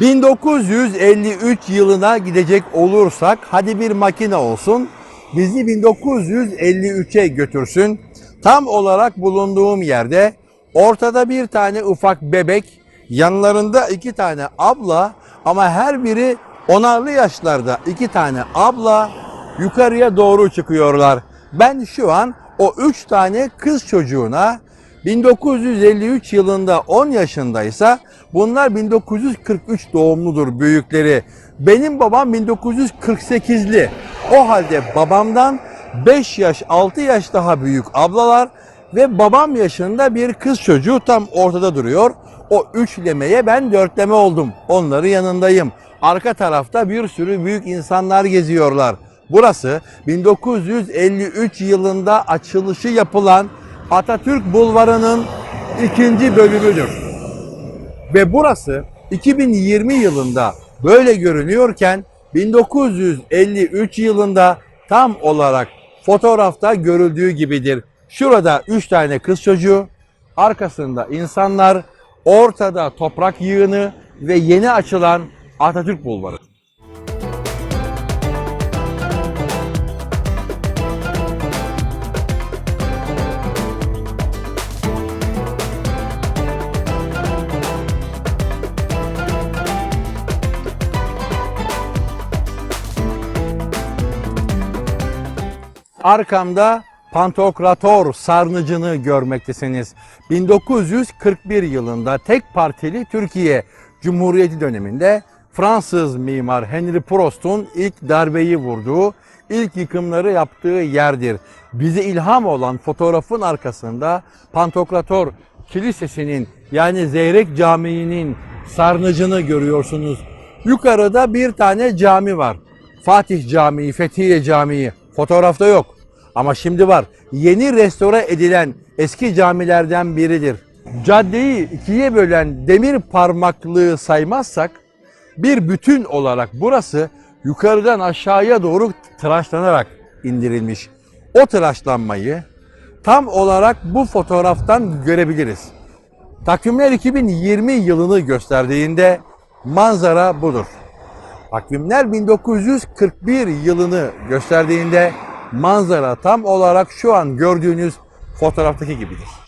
1953 yılına gidecek olursak hadi bir makine olsun bizi 1953'e götürsün. Tam olarak bulunduğum yerde ortada bir tane ufak bebek, yanlarında iki tane abla ama her biri onarlı yaşlarda iki tane abla yukarıya doğru çıkıyorlar. Ben şu an o üç tane kız çocuğuna 1953 yılında 10 yaşındaysa bunlar 1943 doğumludur büyükleri. Benim babam 1948'li. O halde babamdan 5 yaş 6 yaş daha büyük ablalar ve babam yaşında bir kız çocuğu tam ortada duruyor. O üçlemeye ben dörtleme oldum. Onların yanındayım. Arka tarafta bir sürü büyük insanlar geziyorlar. Burası 1953 yılında açılışı yapılan Atatürk Bulvarı'nın ikinci bölümüdür. Ve burası 2020 yılında böyle görünüyorken 1953 yılında tam olarak fotoğrafta görüldüğü gibidir. Şurada 3 tane kız çocuğu, arkasında insanlar, ortada toprak yığını ve yeni açılan Atatürk Bulvarı. Arkamda Pantokrator sarnıcını görmektesiniz. 1941 yılında tek partili Türkiye Cumhuriyeti döneminde Fransız mimar Henry Prost'un ilk darbeyi vurduğu, ilk yıkımları yaptığı yerdir. Bize ilham olan fotoğrafın arkasında Pantokrator Kilisesi'nin yani Zeyrek Camii'nin sarnıcını görüyorsunuz. Yukarıda bir tane cami var. Fatih Camii, Fethiye Camii. Fotoğrafta yok. Ama şimdi var. Yeni restore edilen eski camilerden biridir. Caddeyi ikiye bölen demir parmaklığı saymazsak bir bütün olarak burası yukarıdan aşağıya doğru tıraşlanarak indirilmiş. O tıraşlanmayı tam olarak bu fotoğraftan görebiliriz. Takvimler 2020 yılını gösterdiğinde manzara budur. Takvimler 1941 yılını gösterdiğinde manzara tam olarak şu an gördüğünüz fotoğraftaki gibidir.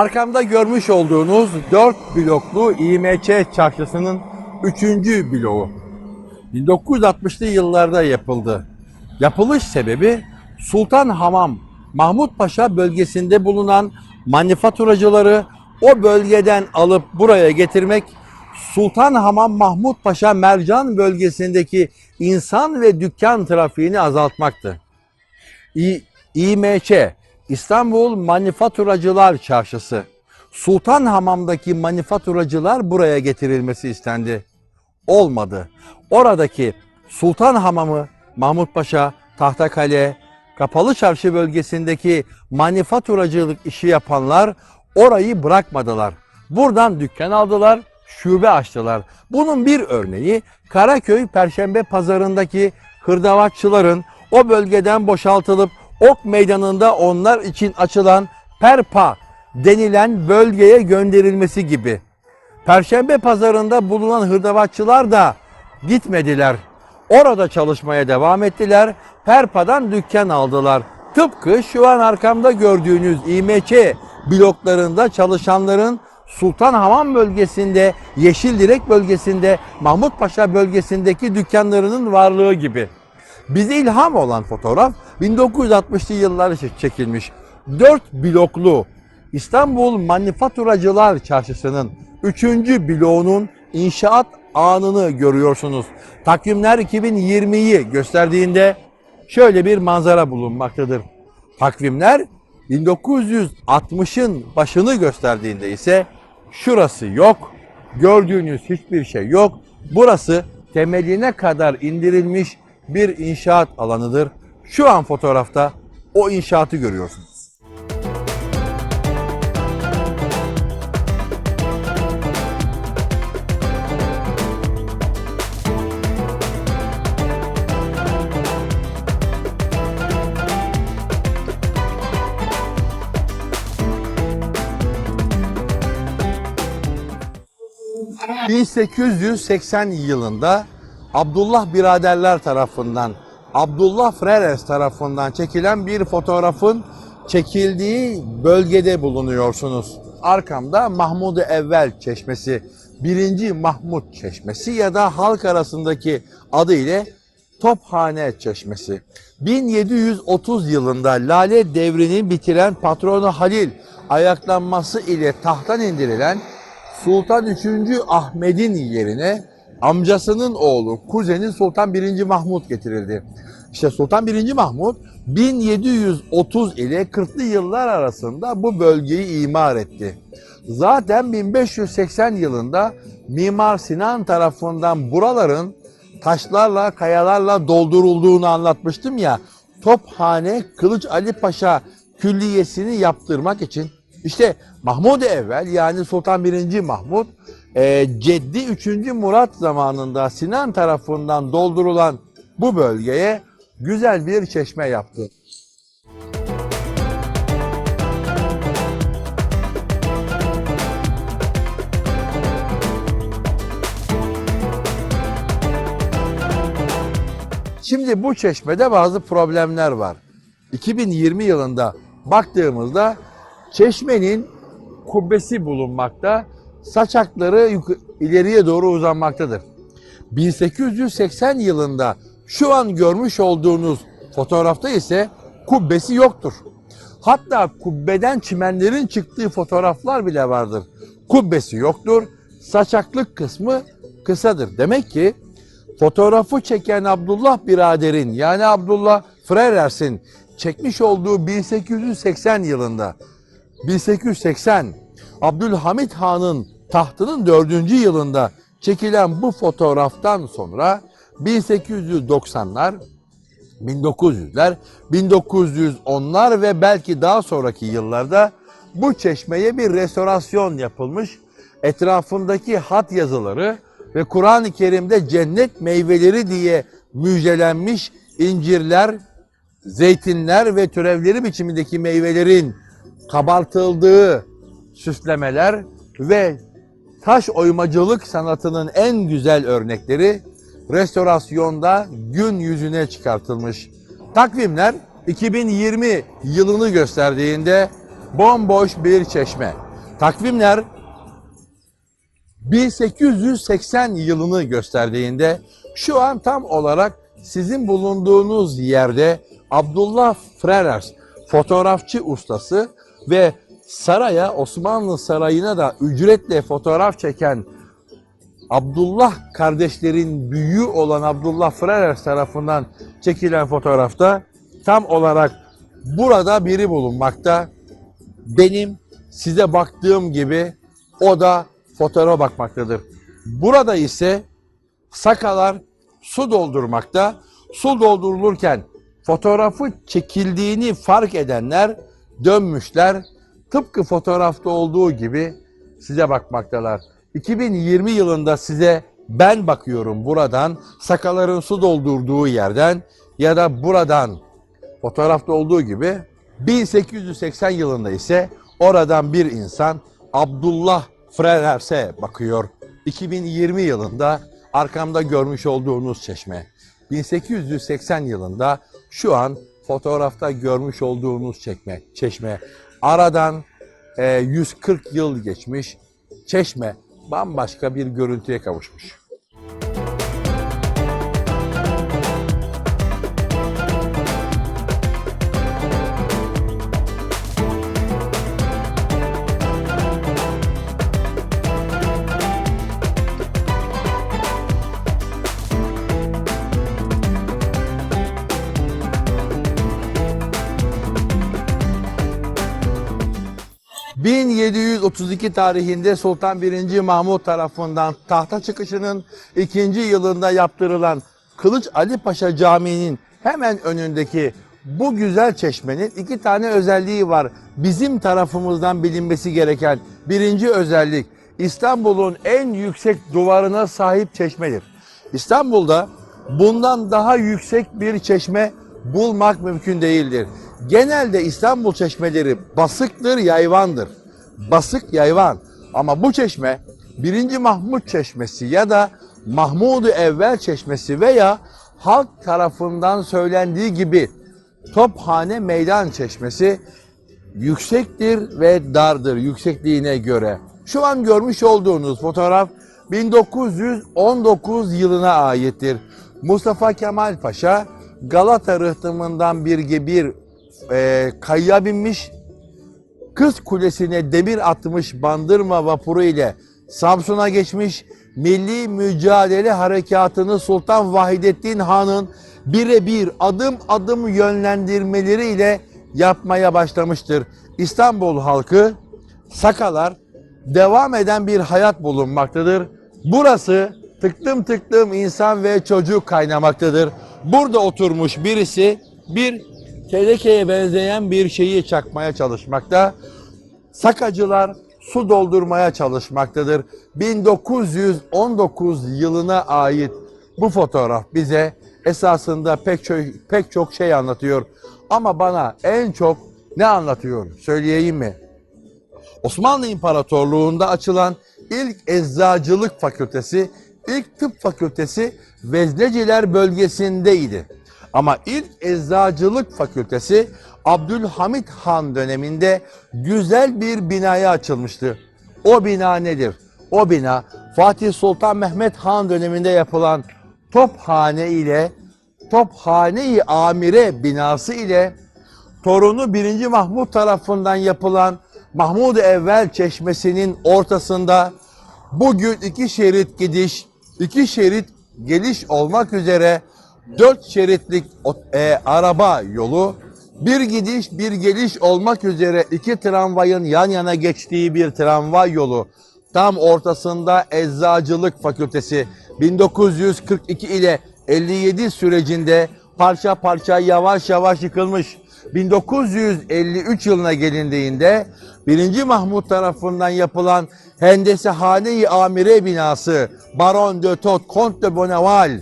Arkamda görmüş olduğunuz 4 bloklu İMÇ çarşısının 3. bloğu. 1960'lı yıllarda yapıldı. Yapılış sebebi Sultan Hamam Mahmut Paşa bölgesinde bulunan manifaturacıları o bölgeden alıp buraya getirmek Sultan Hamam Mahmut Paşa Mercan bölgesindeki insan ve dükkan trafiğini azaltmaktı. İ- İMÇ İstanbul Manifaturacılar Çarşısı. Sultanhamam'daki manifaturacılar buraya getirilmesi istendi. Olmadı. Oradaki Sultanhamam'ı Mahmut Paşa, Tahtakale, Kapalı Çarşı bölgesindeki manifaturacılık işi yapanlar orayı bırakmadılar. Buradan dükkan aldılar, şube açtılar. Bunun bir örneği Karaköy Perşembe Pazarındaki hırdavatçıların o bölgeden boşaltılıp Ok Meydanı'nda onlar için açılan Perpa denilen bölgeye gönderilmesi gibi. Perşembe pazarında bulunan hırdavatçılar da gitmediler. Orada çalışmaya devam ettiler. Perpa'dan dükkan aldılar. Tıpkı şu an arkamda gördüğünüz İMÇ bloklarında çalışanların Sultanhamam bölgesinde, Yeşildirek bölgesinde, Mahmut Paşa bölgesindeki dükkanlarının varlığı gibi. Bize ilham olan fotoğraf 1960'lı yıllar çekilmiş. 4 bloklu İstanbul Manifaturacılar Çarşısı'nın 3. bloğunun inşaat anını görüyorsunuz. Takvimler 2020'yi gösterdiğinde şöyle bir manzara bulunmaktadır. Takvimler 1960'ın başını gösterdiğinde ise şurası yok. Gördüğünüz hiçbir şey yok. Burası temeline kadar indirilmiş bir inşaat alanıdır. Şu an fotoğrafta o inşaatı görüyorsunuz. ...1880 yılında Abdullah biraderler tarafından, Abdullah Freres tarafından çekilen bir fotoğrafın çekildiği bölgede bulunuyorsunuz. Arkamda Mahmud-u Evvel Çeşmesi, 1. Mahmud Çeşmesi ya da halk arasındaki adı ile Tophane Çeşmesi. 1730 yılında Lale devrini bitiren patronu Halil ayaklanması ile tahttan indirilen Sultan 3. Ahmet'in yerine amcasının oğlu, kuzeni Sultan 1. Mahmut getirildi. İşte Sultan 1. Mahmut 1730 ile 40'lı yıllar arasında bu bölgeyi imar etti. Zaten 1580 yılında Mimar Sinan tarafından buraların taşlarla, kayalarla doldurulduğunu anlatmıştım ya. Tophane Kılıç Ali Paşa Külliyesini yaptırmak için işte Mahmud Evvel yani Sultan 1. Mahmud e, Ceddi 3. Murat zamanında Sinan tarafından doldurulan bu bölgeye güzel bir çeşme yaptı. Şimdi bu çeşmede bazı problemler var. 2020 yılında baktığımızda çeşmenin kubbesi bulunmakta, saçakları ileriye doğru uzanmaktadır. 1880 yılında şu an görmüş olduğunuz fotoğrafta ise kubbesi yoktur. Hatta kubbeden çimenlerin çıktığı fotoğraflar bile vardır. Kubbesi yoktur, saçaklık kısmı kısadır. Demek ki fotoğrafı çeken Abdullah biraderin yani Abdullah Frerers'in çekmiş olduğu 1880 yılında 1880 Abdülhamit Han'ın tahtının 4. yılında çekilen bu fotoğraftan sonra 1890'lar 1900'ler, 1910'lar ve belki daha sonraki yıllarda bu çeşmeye bir restorasyon yapılmış. Etrafındaki hat yazıları ve Kur'an-ı Kerim'de cennet meyveleri diye müjdelenmiş incirler, zeytinler ve türevleri biçimindeki meyvelerin kabartıldığı süslemeler ve taş oymacılık sanatının en güzel örnekleri restorasyonda gün yüzüne çıkartılmış. Takvimler 2020 yılını gösterdiğinde bomboş bir çeşme. Takvimler 1880 yılını gösterdiğinde şu an tam olarak sizin bulunduğunuz yerde Abdullah Frerers fotoğrafçı ustası ve saraya Osmanlı Sarayı'na da ücretle fotoğraf çeken Abdullah kardeşlerin büyüğü olan Abdullah Frerers tarafından çekilen fotoğrafta tam olarak burada biri bulunmakta. Benim size baktığım gibi o da fotoğrafa bakmaktadır. Burada ise sakalar su doldurmakta. Su doldurulurken fotoğrafı çekildiğini fark edenler dönmüşler. Tıpkı fotoğrafta olduğu gibi size bakmaktalar. 2020 yılında size ben bakıyorum buradan sakaların su doldurduğu yerden ya da buradan fotoğrafta olduğu gibi 1880 yılında ise oradan bir insan Abdullah Frerers'e bakıyor. 2020 yılında arkamda görmüş olduğunuz çeşme. 1880 yılında şu an fotoğrafta görmüş olduğunuz çekme, çeşme. Aradan e, 140 yıl geçmiş. Çeşme bambaşka bir görüntüye kavuşmuş. ...1732 tarihinde Sultan 1. Mahmut tarafından tahta çıkışının ikinci yılında yaptırılan Kılıç Ali Paşa Camii'nin hemen önündeki bu güzel çeşmenin iki tane özelliği var. Bizim tarafımızdan bilinmesi gereken birinci özellik İstanbul'un en yüksek duvarına sahip çeşmedir. İstanbul'da bundan daha yüksek bir çeşme bulmak mümkün değildir. Genelde İstanbul çeşmeleri basıktır, yayvandır. Basık, yayvan. Ama bu çeşme 1. Mahmut Çeşmesi ya da Mahmud-u Evvel Çeşmesi veya halk tarafından söylendiği gibi Tophane Meydan Çeşmesi yüksektir ve dardır yüksekliğine göre. Şu an görmüş olduğunuz fotoğraf 1919 yılına aittir. Mustafa Kemal Paşa Galata rıhtımından bir bir e, kayaya binmiş, Kız Kulesi'ne demir atmış bandırma vapuru ile Samsun'a geçmiş, Milli Mücadele Harekatı'nı Sultan Vahidettin Han'ın birebir adım adım yönlendirmeleriyle yapmaya başlamıştır. İstanbul halkı, Sakalar, devam eden bir hayat bulunmaktadır. Burası tıklım tıklım insan ve çocuk kaynamaktadır. Burada oturmuş birisi bir tenekeye benzeyen bir şeyi çakmaya çalışmakta. Sakacılar su doldurmaya çalışmaktadır. 1919 yılına ait bu fotoğraf bize esasında pek çok, pek çok şey anlatıyor. Ama bana en çok ne anlatıyor söyleyeyim mi? Osmanlı İmparatorluğu'nda açılan ilk eczacılık fakültesi, ilk tıp fakültesi Vezneciler bölgesindeydi. Ama ilk eczacılık fakültesi Abdülhamit Han döneminde güzel bir binaya açılmıştı. O bina nedir? O bina Fatih Sultan Mehmet Han döneminde yapılan Tophane ile Tophane-i Amire binası ile torunu 1. Mahmut tarafından yapılan Mahmud Evvel Çeşmesi'nin ortasında bugün iki şerit gidiş, iki şerit geliş olmak üzere dört şeritlik e, araba yolu, bir gidiş bir geliş olmak üzere iki tramvayın yan yana geçtiği bir tramvay yolu. Tam ortasında Eczacılık Fakültesi 1942 ile 57 sürecinde parça parça yavaş yavaş yıkılmış. 1953 yılına gelindiğinde 1. Mahmut tarafından yapılan Hendesehane-i Amire binası Baron de Tot, Comte de Bonneval,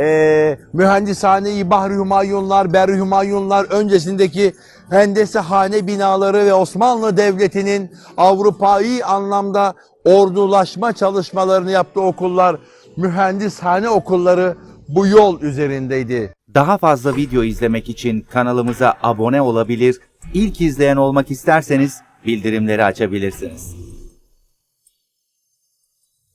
e, Mühendishane-i Bahri Hümayunlar, Berri Hümayunlar öncesindeki Hendesehane binaları ve Osmanlı Devleti'nin Avrupa'yı anlamda ordulaşma çalışmalarını yaptığı okullar, mühendishane okulları bu yol üzerindeydi. Daha fazla video izlemek için kanalımıza abone olabilir, ilk izleyen olmak isterseniz bildirimleri açabilirsiniz.